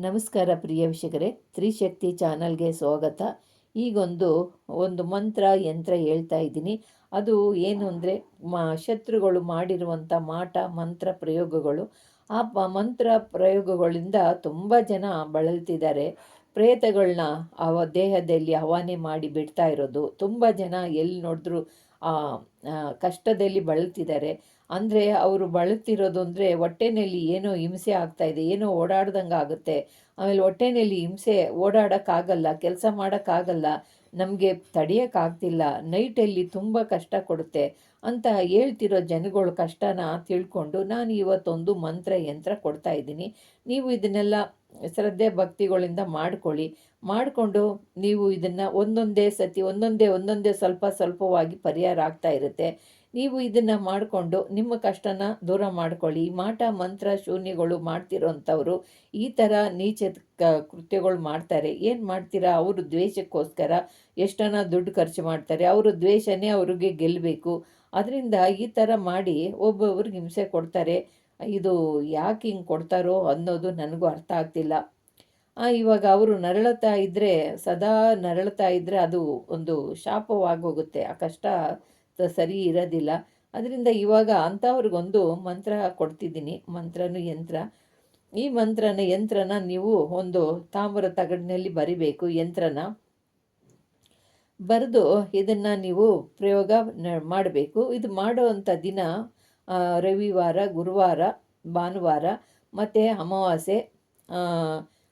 ನಮಸ್ಕಾರ ಪ್ರಿಯ ವೀಕ್ಷಕರೇ, ತ್ರಿಶಕ್ತಿ ಚಾನಲ್ಗೆ ಸ್ವಾಗತ. ಈಗೊಂದು, ಒಂದು ಮಂತ್ರ, ಯಂತ್ರ ಹೇಳ್ತಾ ಇದ್ದೀನಿ. ಅದು ಏನು ಅಂದರೆ, ಮ, ಶತ್ರುಗಳು ಮಾಡಿರುವಂಥ ಮಾಟ, ಮಂತ್ರ, ಪ್ರಯೋಗಗಳು. ಆ ಪ, ಮಂತ್ರ ಪ್ರಯೋಗಗಳಿಂದ ತುಂಬ ಜನ ಬಳಲ್ತಿದ್ದಾರೆ. ಪ್ರೇತಗಳನ್ನ ಅವ, ದೇಹದಲ್ಲಿ ಹವಾನೆ ಮಾಡಿ ಬಿಡ್ತಾ ಇರೋದು. ತುಂಬ ಜನ ಎಲ್ಲಿ ನೋಡಿದ್ರು ಕಷ್ಟದಲ್ಲಿ ಬಳಲ್ತಿದ್ದಾರೆ ಅಂದರೆ ಅವರು ಬಳಲ್ತಿರೋದು ಅಂದರೆ ಹೊಟ್ಟೆನಲ್ಲಿ ಏನೋ ಹಿಂಸೆ ಆಗ್ತಾಯಿದೆ ಏನೋ ಓಡಾಡ್ದಂಗೆ ಆಗುತ್ತೆ. ಆಮೇಲೆ ಹೊಟ್ಟೆನಲ್ಲಿ ಹಿಂಸೆ ಓಡಾಡೋಕ್ಕಾಗಲ್ಲ, ಕೆಲಸ ಮಾಡೋಕ್ಕಾಗಲ್ಲ, ನಮಗೆ ತಡೆಯೋಕ್ಕಾಗ್ತಿಲ್ಲ ನೈಟಲ್ಲಿ ತುಂಬ ಕಷ್ಟ ಕೊಡುತ್ತೆ ಅಂತ ಹೇಳ್ತಿರೋ ಜನಗಳ ಕಷ್ಟನ ತಿಳ್ಕೊಂಡು ನಾನು ಇವತ್ತೊಂದು ಮಂತ್ರ ಯಂತ್ರ ಕೊಡ್ತಾ ಇದ್ದೀನಿ. ನೀವು ಇದನ್ನೆಲ್ಲ ಶ್ರದ್ಧೆ ಭಕ್ತಿಗಳಿಂದ ಮಾಡ್ಕೊಳ್ಳಿ. ಮಾಡಿಕೊಂಡು ನೀವು ಇದನ್ನು ಒಂದೊಂದೇ ಸತಿ ಒಂದೊಂದೇ ಒಂದೊಂದೇ ಸ್ವಲ್ಪ ಸ್ವಲ್ಪವಾಗಿ ಪರಿಹಾರ ಆಗ್ತಾ ಇರುತ್ತೆ. ನೀವು ಇದನ್ನು ಮಾಡಿಕೊಂಡು ನಿಮ್ಮ ಕಷ್ಟನ ದೂರ ಮಾಡ್ಕೊಳ್ಳಿ. ಮಾಟ, ಮಂತ್ರ, ಶೂನ್ಯಗಳು ಮಾಡ್ತಿರೋಂಥವ್ರು ಈ ಥರ ನೀಚ ಕೃತ್ಯಗಳು ಮಾಡ್ತಾರೆ. ಏನು ಮಾಡ್ತೀರಾ? ಅವರು ದ್ವೇಷಕ್ಕೋಸ್ಕರ ಎಷ್ಟನ ದುಡ್ಡು ಖರ್ಚು ಮಾಡ್ತಾರೆ. ಅವರ ದ್ವೇಷನೇ ಅವ್ರಿಗೆ ಗೆಲ್ಲಬೇಕು ಅದರಿಂದ ಈ ಥರ ಮಾಡಿ ಒಬ್ಬೊಬ್ರಿಗೆ ಹಿಂಸೆ ಕೊಡ್ತಾರೆ. ಇದು ಯಾಕೆ ಹಿಂಗೆ ಕೊಡ್ತಾರೋ ಅನ್ನೋದು ನನಗೂ ಅರ್ಥ ಆಗ್ತಿಲ್ಲ. ಇವಾಗ ಅವರು ನರಳುತ್ತಾ ಇದ್ದರೆ ಸದಾ ನರಳುತ್ತಾ ಇದ್ದರೆ ಅದು ಒಂದು ಶಾಪವಾಗೋಗುತ್ತೆ. ಆ ಕಷ್ಟ ಸರಿ ಇರೋದಿಲ್ಲ. ಅದರಿಂದ ಇವಾಗ ಅಂಥವ್ರಿಗೊಂದು ಮಂತ್ರ ಕೊಡ್ತಿದ್ದೀನಿ. ಮಂತ್ರನೂ ಯಂತ್ರ. ಈ ಮಂತ್ರನ, ಯಂತ್ರನ ನೀವು ಒಂದು ತಾಮ್ರ ತಗಡಿನಲ್ಲಿ ಬರಿಬೇಕು. ಯಂತ್ರನ. ಬರೆದು ಇದನ್ನು ನೀವು ಪ್ರಯೋಗ ಮಾಡಬೇಕು. ಇದು ಮಾಡೋವಂಥ ದಿನ ರವಿವಾರ, ಗುರುವಾರ, ಭಾನುವಾರ ಮತ್ತು ಅಮಾವಾಸ್ಯೆ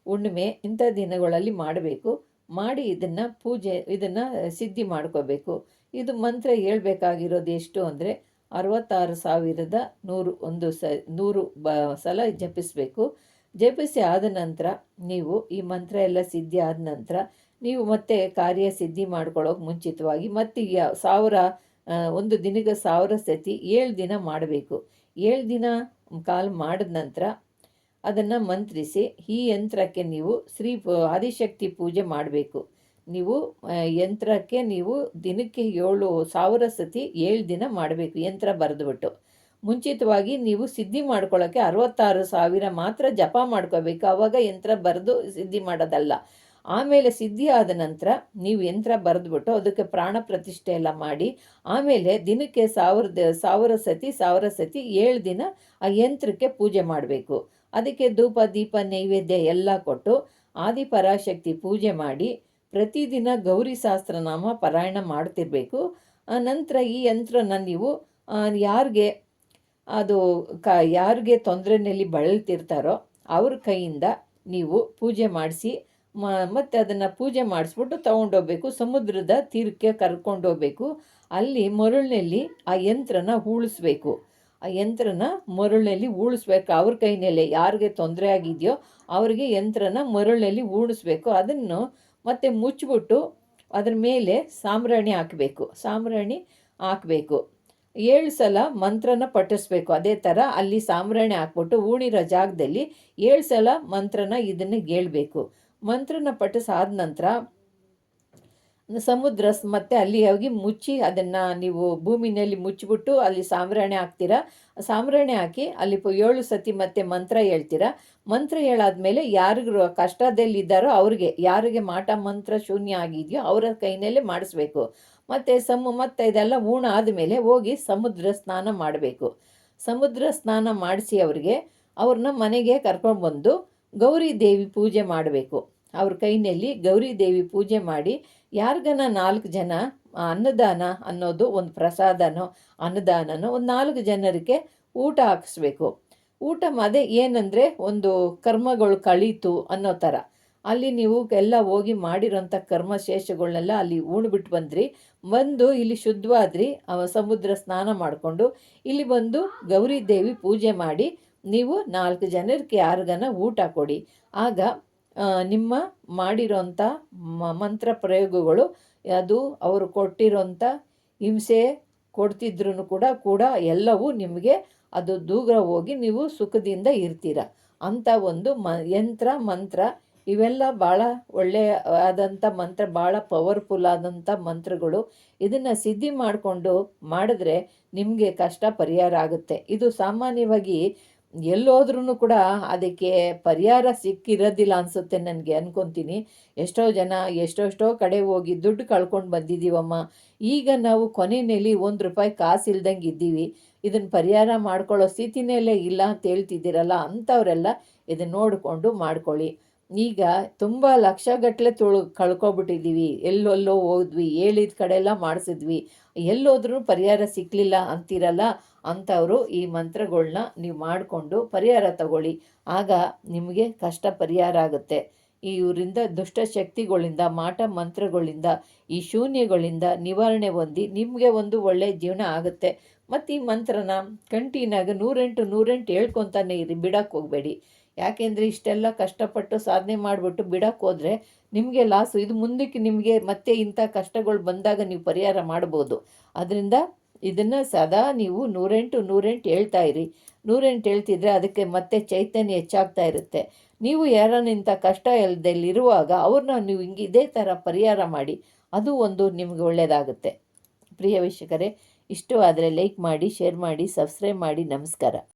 ಹುಣ್ಣಿಮೆ ಇಂಥ ದಿನಗಳಲ್ಲಿ ಮಾಡಬೇಕು. ಮಾಡಿ ಇದನ್ನು ಪೂಜೆ, ಇದನ್ನು ಸಿದ್ಧಿ ಮಾಡ್ಕೋಬೇಕು. ಇದು ಮಂತ್ರ ಹೇಳ್ಬೇಕಾಗಿರೋದು ಎಷ್ಟು ಅಂದರೆ ಅರವತ್ತಾರು ಸಾವಿರದ ನೂರು ಒಂದು ಸ, ನೂರು ಬ, ಸಲ ಜಪಿಸಬೇಕು. ಜಪಿಸಿ ಆದ ನಂತರ ನೀವು ಈ ಮಂತ್ರ ಎಲ್ಲ ಸಿದ್ಧಿ ಆದ ನಂತರ ನೀವು ಮತ್ತೆ ಕಾರ್ಯ ಸಿದ್ಧಿ ಮಾಡ್ಕೊಳ್ಳೋಕೆ ಮುಂಚಿತವಾಗಿ ಮತ್ತೆ ಯಾ- ಸಾವಿರ ಒಂದು ದಿನಕ್ಕೆ ಸಾವಿರ ಸತಿ ಏಳು ದಿನ ಮಾಡಬೇಕು. ಏಳು ದಿನ ಕಾಲ್ ಮಾಡಿದ ನಂತರ ಅದನ್ನು ಮಂತ್ರಿಸಿ ಈ ಯಂತ್ರಕ್ಕೆ ನೀವು ಶ್ರೀ ಆದಿಶಕ್ತಿ ಪೂಜೆ ಮಾಡಬೇಕು. ನೀವು ಯಂತ್ರಕ್ಕೆ ನೀವು ದಿನಕ್ಕೆ ಏಳು ಸಾವಿರ ಸತಿ ಏಳು ದಿನ ಮಾಡಬೇಕು. ಯಂತ್ರ ಬರೆದುಬಿಟ್ಟು. ಮುಂಚಿತವಾಗಿ ನೀವು ಸಿದ್ಧಿ ಮಾಡ್ಕೊಳ್ಳೋಕ್ಕೆ ಅರವತ್ತಾರು ಸಾವಿರ ಮಾತ್ರ ಜಪ ಮಾಡ್ಕೋಬೇಕು. ಆವಾಗ ಯಂತ್ರ ಬರೆದು ಸಿದ್ಧಿ ಮಾಡೋದಲ್ಲ. ಆಮೇಲೆ ಸಿದ್ಧಿ ಆದ ನಂತರ ನೀವು ಯಂತ್ರ ಬರೆದ್ಬಿಟ್ಟು ಅದಕ್ಕೆ ಪ್ರಾಣ ಪ್ರತಿಷ್ಠೆ ಎಲ್ಲ ಮಾಡಿ, ಆಮೇಲೆ ದಿನಕ್ಕೆ ಸಾವಿರದ, ಸಾವಿರ ಸತಿ ಸಾವಿರ ಸತಿ ಏಳು ದಿನ ಆ ಯಂತ್ರಕ್ಕೆ ಪೂಜೆ ಮಾಡಬೇಕು. ಅದಕ್ಕೆ ಧೂಪ, ದೀಪ, ನೈವೇದ್ಯ ಎಲ್ಲ ಕೊಟ್ಟು ಆದಿಪರಾಶಕ್ತಿ ಪೂಜೆ ಮಾಡಿ ಪ್ರತಿದಿನ ಗೌರಿ ಸಹಸ್ರನಾಮ ಪಾರಾಯಣ ಮಾಡ್ತಿರಬೇಕು. ನಂತರ ಈ ಯಂತ್ರನ ನೀವು ಯಾರಿಗೆ, ಅದು ಕ, ಯಾರಿಗೆ ತೊಂದರೆಯಲ್ಲಿ ಬಳಲ್ತಿರ್ತಾರೋ ಅವ್ರ ಕೈಯಿಂದ ನೀವು ಪೂಜೆ ಮಾಡಿಸಿ ಮತ್ತು ಅದನ್ನು ಪೂಜೆ ಮಾಡಿಸ್ಬಿಟ್ಟು ತೊಗೊಂಡೋಗ್ಬೇಕು ಸಮುದ್ರದ ತೀರಕ್ಕೆ ಕರ್ಕೊಂಡೋಗ್ಬೇಕು ಅಲ್ಲಿ ಮರಳಿನಲ್ಲಿ ಆ ಯಂತ್ರನ ಹೂಳಿಸ್ಬೇಕು. ಆ ಯಂತ್ರನ ಮರಳಿನಲ್ಲಿ ಉಳಿಸ್ಬೇಕು ಅವ್ರ ಕೈನಲ್ಲೇ ಯಾರಿಗೆ ತೊಂದರೆ ಆಗಿದೆಯೋ ಅವ್ರಿಗೆ ಯಂತ್ರನ ಮರಳಿನಲ್ಲಿ ಉಳಿಸ್ಬೇಕು ಅದನ್ನು ಮತ್ತೆ ಮುಚ್ಚಿಬಿಟ್ಟು ಅದ್ರ ಮೇಲೆ ಸಾಂಬ್ರಾಣಿ ಹಾಕಬೇಕು. ಸಾಂಬ್ರಾಣಿ ಹಾಕಬೇಕು. ಏಳು ಸಲ ಮಂತ್ರನ ಪಠಿಸ್ಬೇಕು. ಅದೇ ಥರ ಅಲ್ಲಿ ಸಾಂಬ್ರಾಣಿ ಹಾಕ್ಬಿಟ್ಟು ಹೂಣಿರೋ ಜಾಗದಲ್ಲಿ ಏಳು ಸಲ ಮಂತ್ರನ ಇದನ್ನು ಹೇಳ್ಬೇಕು. ಮಂತ್ರನ ಪಠಿಸಾದ ನಂತರ ಸಮುದ್ರ ಮತ್ತೆ ಅಲ್ಲಿ ಹೋಗಿ ಮುಚ್ಚಿ ಅದನ್ನು ನೀವು ಭೂಮಿನಲ್ಲಿ ಮುಚ್ಚಿಬಿಟ್ಟು ಅಲ್ಲಿ ಸಾಂಬ್ರಾಣಿ ಹಾಕ್ತೀರಾ? ಸಾಂಬ್ರಾಣಿ ಹಾಕಿ ಅಲ್ಲಿ ಏಳು ಸತಿ ಮತ್ತೆ ಮಂತ್ರ ಹೇಳ್ತೀರಾ? ಮಂತ್ರ ಹೇಳಾದ್ಮೇಲೆ ಯಾರಿಗೂ ಕಷ್ಟದಲ್ಲಿದ್ದಾರೋ ಅವ್ರಿಗೆ, ಯಾರಿಗೆ ಮಾಟ ಮಂತ್ರ ಶೂನ್ಯ ಆಗಿದೆಯೋ ಅವರ ಕೈನಲ್ಲೇ ಮಾಡಿಸ್ಬೇಕು. ಮತ್ತು ಸಮ ಮತ್ತು ಇದೆಲ್ಲ ಊಣ ಆದಮೇಲೆ ಹೋಗಿ ಸಮುದ್ರ ಸ್ನಾನ ಮಾಡಬೇಕು. ಸಮುದ್ರ ಸ್ನಾನ ಮಾಡಿಸಿ ಅವ್ರಿಗೆ ಅವ್ರನ್ನ ಮನೆಗೆ ಕರ್ಕೊಂಡ್ಬಂದು ಗೌರಿ ದೇವಿ ಪೂಜೆ ಮಾಡಬೇಕು. ಅವ್ರ ಕೈನಲ್ಲಿ ಗೌರಿ ದೇವಿ ಪೂಜೆ ಮಾಡಿ ಯಾರಿಗನ ನಾಲ್ಕು ಜನ ಅನ್ನದಾನ ಅನ್ನೋದು ಒಂದು ಪ್ರಸಾದನೋ, ಅನ್ನದಾನನೋ ಒಂದು ನಾಲ್ಕು ಜನರಿಗೆ ಊಟ ಹಾಕಿಸ್ಬೇಕು. ಊಟ ಅದೇ ಏನಂದರೆ ಒಂದು ಕರ್ಮಗಳು ಕಳೀತು ಅನ್ನೋ ಥರ ಅಲ್ಲಿ ನೀವು ಎಲ್ಲ ಹೋಗಿ ಮಾಡಿರೋಂಥ ಕರ್ಮಶೇಷಗಳನ್ನೆಲ್ಲ ಅಲ್ಲಿ ಉಣ್ಬಿಟ್ಟು ಬಂದ್ರಿ. ಬಂದು ಇಲ್ಲಿ ಶುದ್ಧವಾದ್ರಿ ಸಮುದ್ರ ಸ್ನಾನ ಮಾಡಿಕೊಂಡು ಇಲ್ಲಿ ಬಂದು ಗೌರಿ ದೇವಿ ಪೂಜೆ ಮಾಡಿ ನೀವು ನಾಲ್ಕು ಜನರಿಗೆ ಯಾರಿಗನ ಊಟ ಕೊಡಿ. ಆಗ ನಿಮ್ಮ ಮಾಡಿರೋಂಥ ಮಂತ್ರ ಪ್ರಯೋಗಗಳು, ಅದು ಅವರು ಕೊಟ್ಟಿರೋಂಥ ಹಿಂಸೆ ಕೊಡ್ತಿದ್ರು ಕೂಡ ಕೂಡ ಎಲ್ಲವೂ ನಿಮಗೆ ಅದು ದೂರ ಹೋಗಿ ನೀವು ಸುಖದಿಂದ ಇರ್ತೀರ. ಅಂಥ ಒಂದು ಮ, ಯಂತ್ರ, ಮಂತ್ರ, ಇವೆಲ್ಲ ಭಾಳ ಒಳ್ಳೆಯ ಆದಂಥ ಮಂತ್ರ, ಭಾಳ ಪವರ್ಫುಲ್ ಆದಂಥ ಮಂತ್ರಗಳು. ಇದನ್ನು ಸಿದ್ಧಿ ಮಾಡಿಕೊಂಡು ಮಾಡಿದ್ರೆ ನಿಮಗೆ ಕಷ್ಟ ಪರಿಹಾರ ಆಗುತ್ತೆ. ಇದು ಸಾಮಾನ್ಯವಾಗಿ ಎಲ್ಲೋದ್ರೂ ಕೂಡ ಅದಕ್ಕೆ ಪರಿಹಾರ ಸಿಕ್ಕಿರೋದಿಲ್ಲ ಅನಿಸುತ್ತೆ ನನಗೆ ಅನ್ಕೊತೀನಿ. ಎಷ್ಟೋ ಜನ ಎಷ್ಟೋಷ್ಟೋ ಕಡೆ ಹೋಗಿ ದುಡ್ಡು ಕಳ್ಕೊಂಡು ಬಂದಿದ್ದೀವಮ್ಮ. ಈಗ ನಾವು ಕೊನೆಯಲ್ಲಿ ಒಂದು ರೂಪಾಯಿ ಕಾಸು ಇಲ್ದಂಗೆ ಇದ್ದೀವಿ. ಇದನ್ನು ಪರಿಹಾರ ಮಾಡ್ಕೊಳ್ಳೋ ಸ್ಥಿತಿನಲ್ಲೇ ಇಲ್ಲ ಅಂತ ಹೇಳ್ತಿದ್ದೀರಲ್ಲ ಅಂಥವರೆಲ್ಲ ಇದನ್ನು ನೋಡಿಕೊಂಡು ಮಾಡ್ಕೊಳ್ಳಿ. ಈಗ ತುಂಬ ಲಕ್ಷಗಟ್ಟಲೆ ತುಳು ಕಳ್ಕೊಬಿಟ್ಟಿದ್ದೀವಿ. ಎಲ್ಲೆಲ್ಲೋ ಹೋದ್ವಿ, ಹೇಳಿದ ಕಡೆ ಎಲ್ಲ ಮಾಡಿಸಿದ್ವಿ. ಎಲ್ಲೋದ್ರೂ ಪರಿಹಾರ ಸಿಕ್ಕಲಿಲ್ಲ ಅಂತೀರಲ್ಲ ಅಂಥವರು ಈ ಮಂತ್ರಗಳನ್ನ ನೀವು ಮಾಡಿಕೊಂಡು ಪರಿಹಾರ ತಗೊಳ್ಳಿ. ಆಗ ನಿಮಗೆ ಕಷ್ಟ ಪರಿಹಾರ ಆಗುತ್ತೆ. ಇವರಿಂದ ದುಷ್ಟಶಕ್ತಿಗಳಿಂದ ಮಾಟ ಮಂತ್ರಗಳಿಂದ, ಈ ಶೂನ್ಯಗಳಿಂದ ನಿವಾರಣೆ ಹೊಂದಿ ನಿಮಗೆ ಒಂದು ಒಳ್ಳೆಯ ಜೀವನ ಆಗುತ್ತೆ. ಮತ್ತು ಈ ಮಂತ್ರನ ಕಂಟಿನ್ಯಾಗ ನೂರೆಂಟು ನೂರೆಂಟು ಹೇಳ್ಕೊತಾನೆ ಇರಿ ಬಿಡಕ್ಕೆ ಹೋಗಬೇಡಿ. ಯಾಕೆಂದರೆ ಇಷ್ಟೆಲ್ಲ ಕಷ್ಟಪಟ್ಟು ಸಾಧನೆ ಮಾಡಿಬಿಟ್ಟು ಬಿಡಕ್ಕೆ ಹೋದರೆ ನಿಮಗೆ ಲಾಸು ಇದು ಮುಂದಕ್ಕೆ ನಿಮಗೆ ಮತ್ತೆ ಇಂಥ ಕಷ್ಟಗಳು ಬಂದಾಗ ನೀವು ಪರಿಹಾರ ಮಾಡ್ಬೋದು. ಅದರಿಂದ ಇದನ್ನು ಸದಾ ನೀವು ನೂರೆಂಟು ನೂರೆಂಟು ಹೇಳ್ತಾ ಇರಿ. ನೂರೆಂಟು ಹೇಳ್ತಿದ್ರೆ ಅದಕ್ಕೆ ಮತ್ತೆ ಚೈತನ್ಯ ಹೆಚ್ಚಾಗ್ತಾ ಇರುತ್ತೆ. ನೀವು ಯಾರನ್ನ ಇಂಥ ಕಷ್ಟ ಇಲ್ಲದಲ್ಲಿರುವಾಗ ಅವ್ರನ್ನ ನೀವು ಹಿಂಗೆ ಇದೇ ಥರ ಪರಿಹಾರ ಮಾಡಿ, ಅದು ಒಂದು ನಿಮಗೆ ಒಳ್ಳೆಯದಾಗುತ್ತೆ ಪ್ರಿಯ ವೀಕ್ಷಕರೇ, ಇಷ್ಟು ಆದರೆ ಲೈಕ್ ಮಾಡಿ ಶೇರ್ ಮಾಡಿ ಸಬ್ಸ್ಕ್ರೈಬ್ ಮಾಡಿ, ನಮಸ್ಕಾರ.